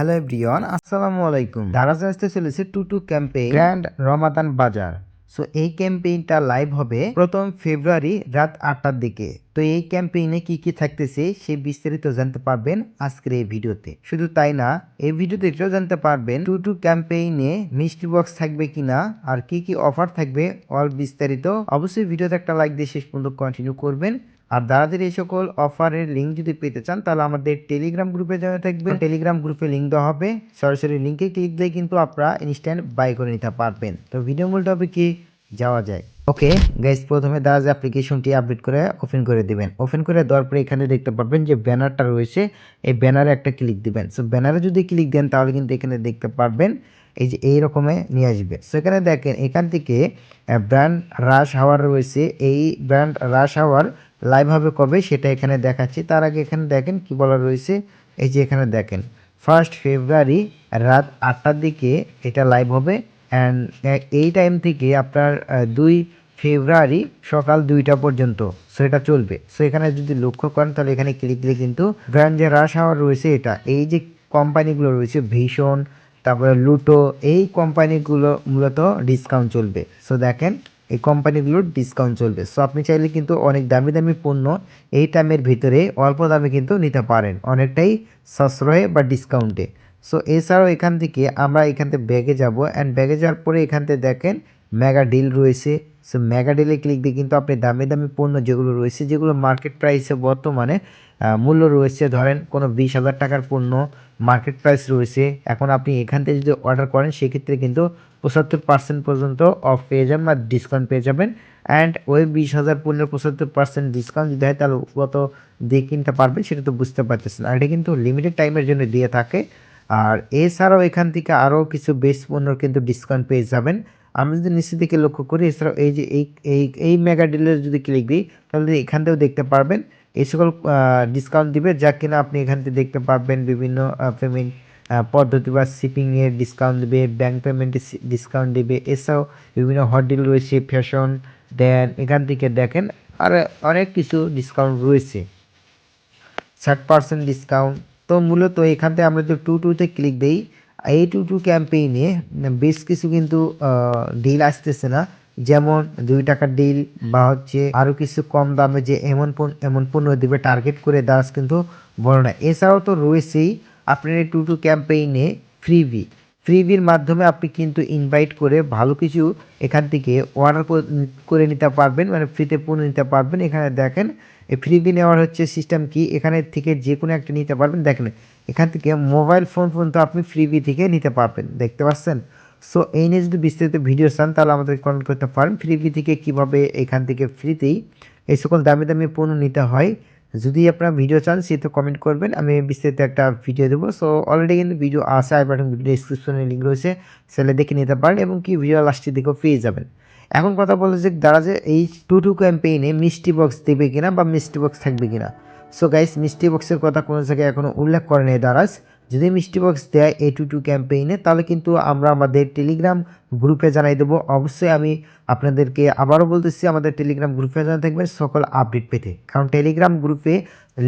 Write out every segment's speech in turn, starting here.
Hello everyone, আসসালামু আলাইকুম। দারাজ আসতে চলেছে two two campaign grand Ramadan bazaar. So এই ক্যাম্পেইনটা লাইভ হবে প্রথম ফেব্রুয়ারি রাত আটটার দিকে। তো এই ক্যাম্পেইনে কি কি থাকতেছে সে বিস্তারিত জানতে পারবেন আজকের এই ভিডিওতে। শুধু তাই না, এই ভিডিওতে এটাও জানতে পারবেন টু টু ক্যাম্পেইনে মিষ্টি বক্স থাকবে কিনা আর কি কি অফার থাকবে অল বিস্তারিত। অবশ্যই ভিডিওতে একটা লাইক দিয়ে শেষ পর্যন্ত কন্টিনিউ করবেন। আর দাদাদের এই সকল অফারের লিঙ্ক যদি পেতে চান, তাহলে আমাদের টেলিগ্রাম গ্রুপে যাওয়া থাকবে টেলিগ্রাম গ্রুপে লিঙ্ক দেওয়া হবে। সরাসরি লিঙ্কে ক্লিক দিয়ে কিন্তু আপনারা ইনস্ট্যান্ট বাই করে নিতে পারবেন। তো ভিডিও মূল টপিকে যাওয়া যায়। ওকে গাইজ প্রথমে দারাজ অ্যাপ্লিকেশনটি আপডেট করে ওপেন করে দিবেন। ওপেন করে দেওয়ার পরে এখানে দেখতে পারবেন যে ব্যানারটা রয়েছে। এই ব্যানারে একটা ক্লিক দিবেন। সো ব্যানারে যদি ক্লিক দেন, তাহলে কিন্তু এখানে দেখতে পারবেন এই যে এই রকমে নিয়ে আসবে। সো এখানে দেখেন, এখান থেকে ব্র্যান্ড রাশ হাওয়ার রয়েছে। এই ব্র্যান্ড রাশ হাওয়ার লাইভ হবে কবে সেটা এখানে দেখাচ্ছি। তার আগে এখানে দেখেন কি বলা রয়েছে, এই যে এখানে দেখেন ফার্স্ট ফেব্রুয়ারি রাত আটটার দিকে এটা লাইভ হবে অ্যান্ড এই টাইম থেকে আপনার দুই ফেব্রুয়ারি সকাল দুইটা পর্যন্ত সো এটা চলবে। সো এখানে যদি লক্ষ্য করেন তাহলে এখানে ক্লিক দিলে কিন্তু ব্র্যান্ড যে রাশ হাওয়ার রয়েছে এটা, এই যে কোম্পানিগুলো রয়েছে ভীষণ তারপরে লুটো এই কোম্পানিগুলো মূলত ডিসকাউন্ট চলবে। সো দেখেন এই কোম্পানিগুলোর ডিসকাউন্ট চলবে। সো আপনি চাইলে কিন্তু অনেক দামি দামি পণ্য এই টাইমের ভিতরে অল্প দামে কিন্তু নিতে পারেন। অনেকটাই সাশ্রয়ে বা ডিসকাউন্টে সো এছাড়াও এখান থেকে আমরা এখান থেকে ব্যাগে যাব। অ্যান্ড ব্যাগে যাওয়ার পরে এখান থেকে দেখেন মেগা ডিল রয়েছে। সো মেগা ডিলে ক্লিক দিয়ে কিন্তু আপনি দামি দামি পণ্য যেগুলো রয়েছে, যেগুলো মার্কেট প্রাইসে বর্তমানে মূল্য রয়েছে, ধরেন কোনো বিশ হাজার টাকার পণ্য মার্কেট প্রাইস রয়েছে, এখন আপনি এখান থেকে যদি অর্ডার করেন, সেক্ষেত্রে কিন্তু পঁচাত্তর পার্সেন্ট পর্যন্ত অফ পেয়ে যাবেন বা ডিসকাউন্ট পেয়ে যাবেন। অ্যান্ড ওই বিশ হাজার পণ্যের পঁচাত্তর পার্সেন্ট ডিসকাউন্ট যদি হয়, তাহলে কত দিয়ে কিনতে পারবেন সেটা তো বুঝতে পারতেছেন। আর এটা কিন্তু লিমিটেড টাইমের জন্য দিয়ে থাকে। আর এছাড়াও এখান থেকে আরও কিছু বেশ পণ্যর কিন্তু ডিসকাউন্ট পেয়ে যাবেন। আমি যদি নিচের দিকে লক্ষ্য করি, এছাড়াও এই যে এই এই এই মেগা ডিলের যদি ক্লিক দিই, তাহলে এখান থেকেও দেখতে পারবেন, এই সকল ডিসকাউন্ট দিবে, যা কিনা আপনি এখান থেকে দেখতে পারবেন বিভিন্ন পেমেন্ট পদ্ধতি বা শিপিংয়ের ডিসকাউন্ট দেবে ব্যাঙ্ক পেমেন্টে ডিসকাউন্ট দেবে, এছাড়াও বিভিন্ন হট ডিল রয়েছে ফ্যাশন দেন এখান থেকে দেখেন আর অনেক কিছু ডিসকাউন্ট রয়েছে। ষাট পার্সেন্ট ডিসকাউন্ট তো মূলত এখান থেকে আমরা যদি টু টুতে ক্লিক দিই এই টু টু ক্যাম্পেইনে বেশ কিছু কিন্তু ডিল আসতেছে না। যেমন দুই টাকার ডিল বা হচ্ছে আরও কিছু কম দামে যে এমন এমন পণ্য দিবে টার্গেট করে দাস কিন্তু বড় না। এছাড়াও তো রয়েছেই আপনার এই টু টু ক্যাম্পেইনে ফ্রিবি ফ্রিবির মাধ্যমে আপনি কিন্তু ইনভাইট করে ভালো কিছু এখান থেকে অর্ডার করে নিতে পারবেন মানে ফ্রিতে পণ্য নিতে পারবেন। এখানে দেখেন, এই ফ্রিবি নেওয়ার হচ্ছে সিস্টেম কি? এখানে থেকে যে কোনো একটা নিতে পারবেন। দেখেন এখান থেকে মোবাইল ফোন পর্যন্ত আপনি ফ্রিবি থেকে নিতে পারবেন, দেখতে পাচ্ছেন? সো এই নিয়ে যদি বিস্তারিত ভিডিও চান, তাহলে আমাদের কমেন্ট করতে পারেন। ফ্রিবি থেকে কীভাবে এখান থেকে ফ্রিতেই এই সকল দামি দামি পণ্য নিতে হয়। যদি আপনারা ভিডিও চান সেটা কমেন্ট করবেন, আমি বিস্তারিত একটা ভিডিও দেবো। সো অলরেডি কিন্তু ভিডিও আছে আই বাটন ভিডিও ডিসক্রিপশনে লিঙ্ক রয়েছে সেটা দেখে নিতে পারেন এবং কি ভিডিও লাস্টের দিকেও পেয়ে যাবেন। এখন কথা বলে যে দ্বারা যে এই টু টু ক্যাম্পেইনে মিষ্টি বক্স দেবে কিনা বা মিষ্টি বক্স থাকবে কিনা। সো গাইস মিষ্টি বক্সের কথা কোনো জায়গায় এখনও উল্লেখ করে নেই দারাজ। যদি মিষ্টি বক্স দেয় এ টু টু ক্যাম্পেইনে তাহলে কিন্তু আমরা আমাদের টেলিগ্রাম গ্রুপে জানাই দেবো। অবশ্যই আমি আপনাদেরকে আবারও বলতেছি, আমাদের টেলিগ্রাম গ্রুপে জানা থাকবেন সকল আপডেট পেতে। কারণ টেলিগ্রাম গ্রুপে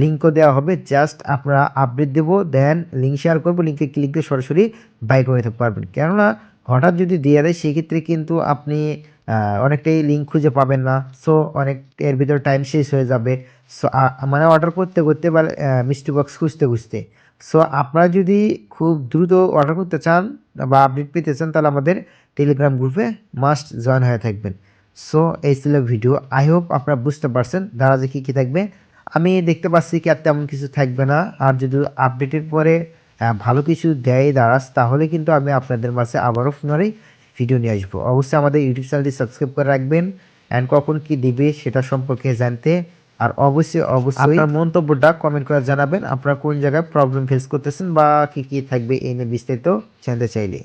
লিঙ্কও দেওয়া হবে জাস্ট আপনারা আপডেট দেবো দেন লিঙ্ক শেয়ার করব লিঙ্কে ক্লিক দিয়ে সরাসরি বাই করে থাকতে পারবেন। কেননা, হঠাৎ যদি দিয়ে দেয়, সেক্ষেত্রে কিন্তু আপনি অনেকটাই লিঙ্ক খুঁজে পাবেন না। সো অনেক, এর ভিতরে টাইম শেষ হয়ে যাবে। সো মানে অর্ডার করতে করতে বা মিষ্টি বক্স খুঁজতে খুঁজতে। সো আপনারা যদি খুব দ্রুত অর্ডার করতে চান বা আপডেট পেতে চান, তাহলে আমাদের টেলিগ্রাম গ্রুপে মাস্ট জয়েন হয়ে থাকবেন। সো এই ছিল ভিডিও আই হোপ আপনারা বুঝতে পারছেন দাঁড়া কী কী থাকবে। আমি দেখতে পাচ্ছি কি আর তেমন কিছু থাকবে না। আর যদি আপডেটের পরে ভালো কিছু দেয় দাঁড়াস তাহলে কিন্তু আমি আপনাদের মাঝে আবারও পুনরায় ভিডিও নিয়ে আসব। অবশ্যই আমাদের ইউটিউব চ্যানেলটি সাবস্ক্রাইব করে রাখবেন। অ্যান্ড কখন কি দিবে সেটা সম্পর্কে জানতে। আর অবশ্যই অবশ্যই আপনার মন্তব্যটা কমেন্ট করে জানাবেন। আপনারা কোন জায়গায় প্রবলেম ফেস করতেছেন বা কী কী থাকবে এই নিয়ে বিস্তারিত জানতে চাইলে।